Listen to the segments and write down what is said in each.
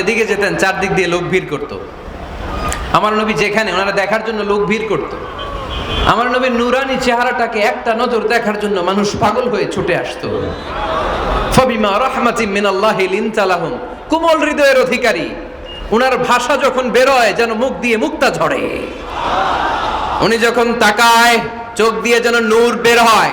যেদিকে যেতেন, চারদিক দিয়ে লোক ভিড় করতো। আমার নবী যেখানে, ওনারা দেখার জন্য লোক ভিড় করতো। আমার নবীর নুরানি চেহারাটাকে একটা নজর দেখার জন্য মানুষ পাগল হয়ে ছুটে আসতো। ফবিমা রহমাতি মিনাল্লাহি লিনতালাহুম, কোমল হৃদয়ের অধিকারী। উনার ভাষা যখন বেরোয়, যেন মুখ দিয়ে মুক্তা ঝরে। উনি যখন তাকায়, চোখ দিয়ে যেন নূর বের হয়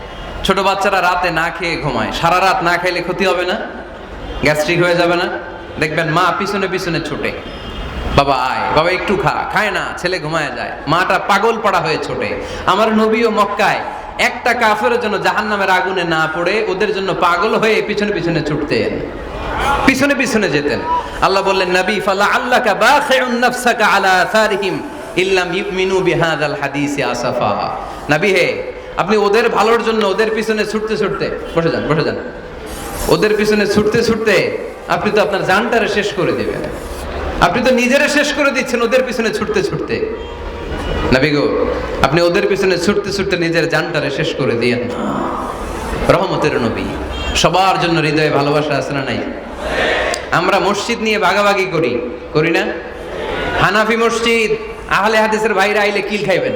ছোট বাচ্চারা রাতে না খেয়ে ঘুমায়। সারা রাত না খাইলে ক্ষতি হবে না? গ্যাস্ট্রিক হয়ে যাবে না? দেখবেন মা পিছনে পিছনে ছুটে। বাবা আয়, বাবা একটু খা, খায় না, ছেলে ঘুমায় যায়। মাটা পাগল পাড়া হয়ে ছোটে। আমার নবী ও মক্কায়। একটা কাফের জন্য জাহান নামের আগুনে না পড়ে, ওদের জন্য পাগল হয়ে পিছনে পিছনে ছুটতেন। পিছনে পিছনে যেতেন। আল্লাহ বললেন, নবী, ফালা আল্লাকা বাখিউন নাফসাকা আলা আসারিহিম ইল্লাম ইউমিনু বিহাদাল হাদিসি আসাফা। নবী হে আপনি ওদের ভালোর জন্য, ওদের পিছনে ছুটতে ছুটতে, বসে যান বসে যান। ওদের পিছনে ছুটতে ছুটতে আপনি তো আপনার জানটারে শেষ করে দেবেন। আপনি তো নিজেরা শেষ করে দিচ্ছেন ওদের পিছনে ছুটতে ছুটতে। নবী গো, আপনি ওদের পিছনে ছুটতে ছুটতে নিজের জানটারে শেষ করে দিয়েন রহমতের নবী, সবার জন্য হৃদয়ে ভালোবাসা আছে না নাই? আমরা মসজিদ নিয়ে ভাগাভাগি করি করি না? হানাফি মসজিদ, আহলে হাদিসের ভাইরা আইলে কিল খাইবেন?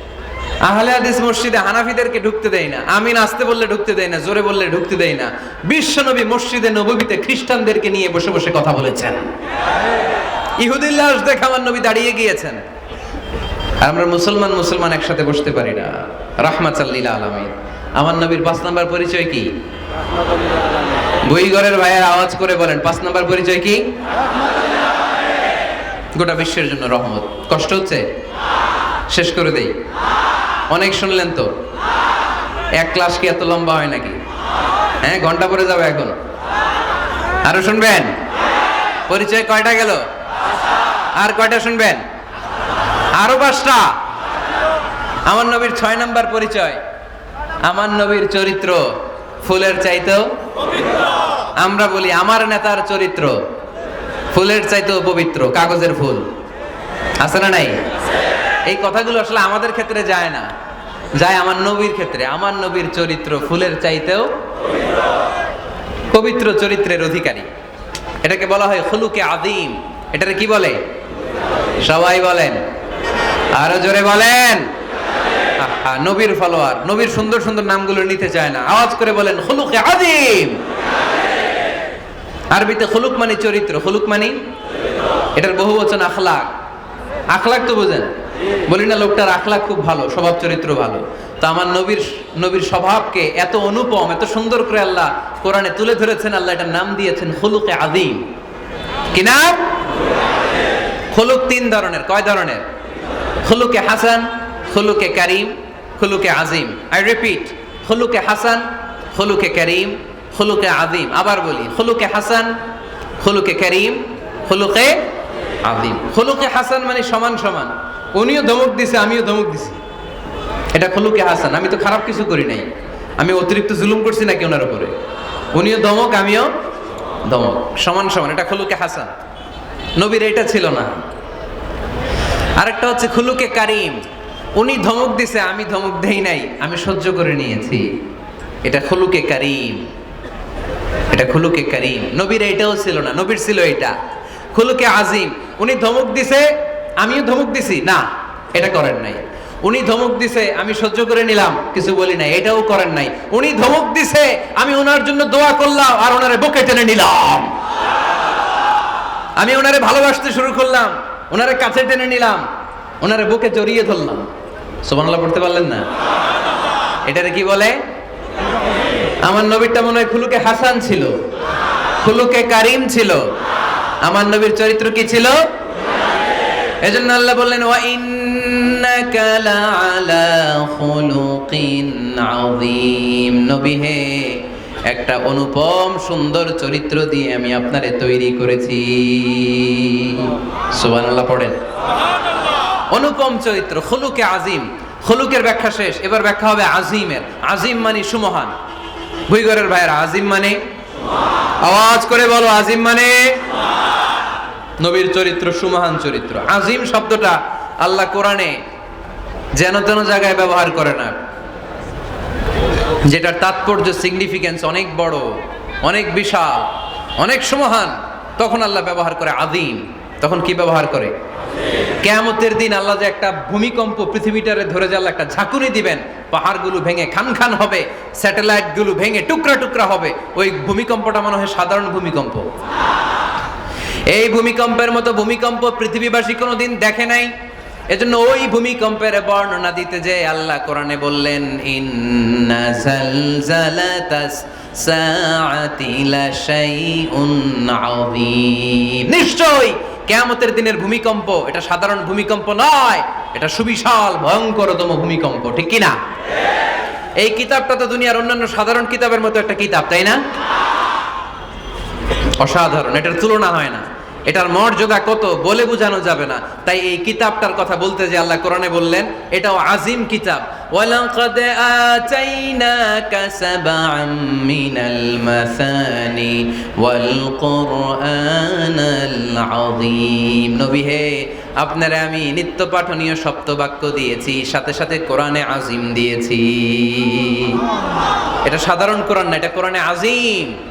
আহলে হাদিস মসজিদে হানাফিদেরকে ঢুকতে দেই না, আমিন আসতে বললে ঢুকতে দেই না, জোরে বললে ঢুকতে দেই না। বিশ্বনবী মসজিদে নববীতে খ্রিস্টানদেরকে নিয়ে বসে বসে কথা বলেছেন। ইহুদিল্লাহ দেখে আমার নবী দাঁড়িয়ে গিয়েছেন। আমরা মুসলমান মুসলমান একসাথে বসতে পারি না। রাহমাত আলমী আমার নবীর পাঁচ নাম্বার পরিচয় কি? বইঘরের ভাইয়ের আওয়াজ করে বলেন, পাঁচ নাম্বার পরিচয় কি? গোটা বিশ্বের জন্য রহমত। কষ্ট হচ্ছে? শেষ করে দেই। অনেক শুনলেন তো? এক ক্লাস কি এত লম্বা হয় নাকি? হ্যাঁ ঘণ্টা পরে যাবে এখন। আরও শুনবেন? পরিচয় কয়টা গেল? আর কয়টা শুনবেন? আরও পাঁচটা? আমার নবীর ছয় নম্বর পরিচয়। আমার নবীর চরিত্র ফুলের চাইতেও আমরা বলি আমার নেতার চরিত্র ফুলের চাইতেও পবিত্র, কাগজের ফুল। আছে না নাই? এই কথাগুলো আসলে আমাদের ক্ষেত্রে যায় না। যায় আমার নবীর ক্ষেত্রে। আমার নবীর চরিত্র ফুলের চাইতেও পবিত্র চরিত্রের অধিকারী। এটাকে বলা হয় খুলুকে আদিম এটাকে কি বলে? সবাই বলেন। আরও জোরে বলেন। নবীর ফলোয়ার। নবীর সুন্দর সুন্দর নামগুলো নিতে চায় না। আওয়াজ করে বলেন, খুলুকে আদিম আরবিতে খুলুক মানে চরিত্র। খুলুক মানে এটার বহু বচন আখলাক। আখলাক তো বোঝেন। বলি না, লোকটার আখলাক খুব ভালো, স্বভাব চরিত্র ভালো। তো আমার নবীর নবীর স্বভাবকে এত অনুপম, এত সুন্দর করে আল্লাহ কোরআনে তুলে ধরেছেন, আল্লাহ এটার নাম দিয়েছেন খুলুকে আদিম কি নাম? খুলুক তিন ধরনের, কয় ধরনের? খুলুকে হাসান, খুলুকে করিম, খুলুকে আজিম আই রিপিট খুলুকে হাসান, খুলুকে করিম, খুলুকে আজিম আবার বলি, খুলুকে হাসান, খুলুকে করিম, খুলুকে আজিম খুলুকে হাসান মানে সমান সমান। উনিও ধমক দিছে, আমিও ধমক দিছি। এটা খুলুকে হাসান, আমি তো খারাপ কিছু করি নাই। আমি অতিরিক্ত জুলুম করছি নাকি ওনার উপরে? উনিও ধমক, আমিও ধমক। সমান সমান, এটা খুলুকে হাসান। নবীর এটা ছিল না। আরেকটা হচ্ছে খুলুকে কারিম। উনি ধমক দিছে, আমি ধমক দেই নাই, আমি সহ্য করে নিয়েছি। এটা খুলুকে কারিম। এটা খুলুকে কারিম। নবীর এটাও ছিল না, নবীর ছিল এটা। খুলুকে আজিম। উনি ধমক দিছে আমিও ধমক দিছি, না, এটা করেন নাই। উনি ধমক দিছে, আমি সহ্য করে নিলাম, কিছু বলি নাই, এটাও করেন নাই। উনি ধমক দিছে, আমি ওনার জন্য দোয়া করলাম আর ওনারে বুকে টেনে নিলাম। আমি ওনারে ভালোবাসতে শুরু করলাম, ওনারে কাছে টেনে নিলাম, ওনারে বুকে জড়িয়ে ধরলাম। সুবহানাল্লাহ, পড়তে পারলেন না? এটারে কি বলে? আমার নবীরটা মনে হয় খুলুকে হাসান ছিল, খুলুকে কারিম ছিল। আমার নবীর চরিত্র কি ছিল? এজন্য আল্লাহ বললেন, ওয়া ইন্নাকা লাআলা খুলুকিন আযীম। নবী হে, একটা অনুপম সুন্দর চরিত্র দিয়ে আমি আপনারে তৈরি করেছি। সুবহানাল্লাহ পড়েন। অনুপম চরিত্র, খুলুকে আজিম খুলুকের ব্যাখ্যা শেষ, এবার ব্যাখ্যা হবে আজিমের আজিম মানে সুমহান। ভুইগরের ভাইয়ের আজিম মানে? আওয়াজ করে বলো আজিম মানে? নবীর চরিত্র, সুমহান চরিত্র। আজিম শব্দটা আল্লাহ কোরআনে যেন তেন জায়গায় ব্যবহার করে না। যেটার তাৎপর্য সিগনিফিকেন্স অনেক বড়, অনেক বিশাল, অনেক সুমহান। তখন আল্লাহ ব্যবহার করে আদিম তখন কি ব্যবহার করে? কেয়ামতের দিন আল্লাহ যে একটা ভূমিকম্প পৃথিবীটারে ধরে যে একটা ঝাঁকুনি দিবেন, পাহাড়গুলো ভেঙে খান খান হবে স্যাটেলাইটগুলো ভেঙে টুকরা টুকরা হবে, ওই ভূমিকম্পটা মনে হয় সাধারণ ভূমিকম্প। এই ভূমিকম্পের মতো ভূমিকম্প পৃথিবীবাসী কোনোদিন দেখে নাই। এজন্য ওই ভূমিকম্পের বর্ণনা দিতে যে আল্লাহ কোরআনে বললেন নিশ্চয় কিয়ামতের দিনের ভূমিকম্প এটা সাধারণ ভূমিকম্প নয়, এটা সুবিশাল, ভয়ঙ্করতম ভূমিকম্প, ঠিক কি না এই কিতাবটা তো দুনিয়ার অন্যান্য সাধারণ কিতাবের মতো একটা কিতাব, তাই না? অসাধারণ, এটার তুলনা হয় না। এটার মর্যাদা কত বলে বোঝানো যাবে না। তাই এই কিতাবটার কথা বলতে যে আল্লাহ কোরআনে বললেন, এটাও আজিম কিতাব। নবী হে, আপনারে আমি নিত্য পাঠনীয় সপ্তবাক্য দিয়েছি, সাথে সাথে কোরআনে আজিম দিয়েছি। এটা সাধারণ কোরআন না, এটা কোরআনে আজিম।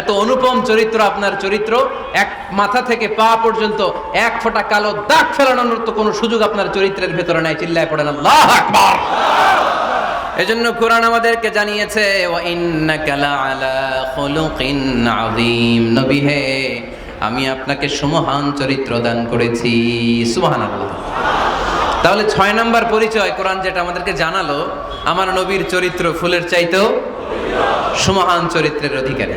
এত অনুপম চরিত্র আপনার চরিত্র, এক মাথা থেকে পা পর্যন্ত এক ফোঁটা কালো দাগ ফেলানোর তো কোনো সুযোগ আপনার চরিত্রের ভেতরে নাই। চিল্লায় পড়েন, আল্লাহ আকবার! এজন্য কোরআন আমাদেরকে জানিয়েছে হে, আমি আপনাকে সুমহান চরিত্র দান করেছি। সুবহানাল্লাহ। তাহলে ছয় নম্বর পরিচয় কোরআন যেটা আমাদেরকে জানালো, আমার নবীর চরিত্র ফুলের চাইতেও সুমহান চরিত্রের অধিকারী।